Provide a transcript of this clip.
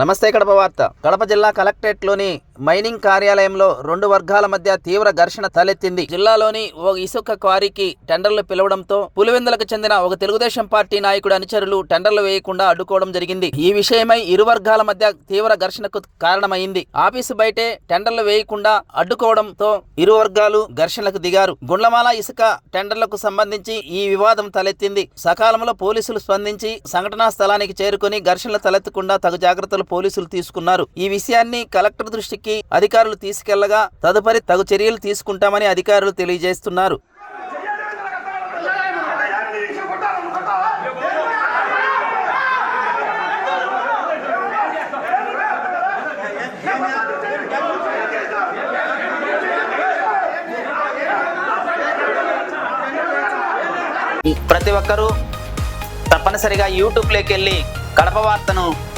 నమస్తే కడప వార్త. కడప జిల్లా కలెక్టరేట్లోని మైనింగ్ కార్యాలయంలో రెండు వర్గాల మధ్య తీవ్ర ఘర్షణ తలెత్తింది. జిల్లాలోని ఓ ఇసుక క్వారీకి టెండర్లు పిలవడంతో పులివెందులకు చెందిన ఒక తెలుగుదేశం పార్టీ నాయకుడు అనుచరులు టెండర్లు వేయకుండా అడ్డుకోవడం జరిగింది. ఈ విషయమై ఇరు వర్గాల మధ్య తీవ్ర ఘర్షణకు కారణమైంది. ఆఫీసు బయటే టెండర్లు వేయకుండా అడ్డుకోవడంతో ఇరు వర్గాలు ఘర్షణలకు దిగారు. గుండ్లమాల ఇసుక టెండర్లకు సంబంధించి ఈ వివాదం తలెత్తింది. సకాలంలో పోలీసులు స్పందించి సంఘటనా స్థలానికి చేరుకుని ఘర్షణలు తలెత్తకుండా తగు జాగ్రత్తలు పోలీసులు తీసుకున్నారు. ఈ విషయాన్ని కలెక్టర్ దృష్టికి అధికారులు తీసుకెళ్ళగా తదుపరి తగు చర్యలు తీసుకుంటామని అధికారులు తెలియజేస్తున్నారు. ప్రతి ఒక్కరూ తప్పనిసరిగా యూట్యూబ్లోకి వెళ్ళి కడప వార్తను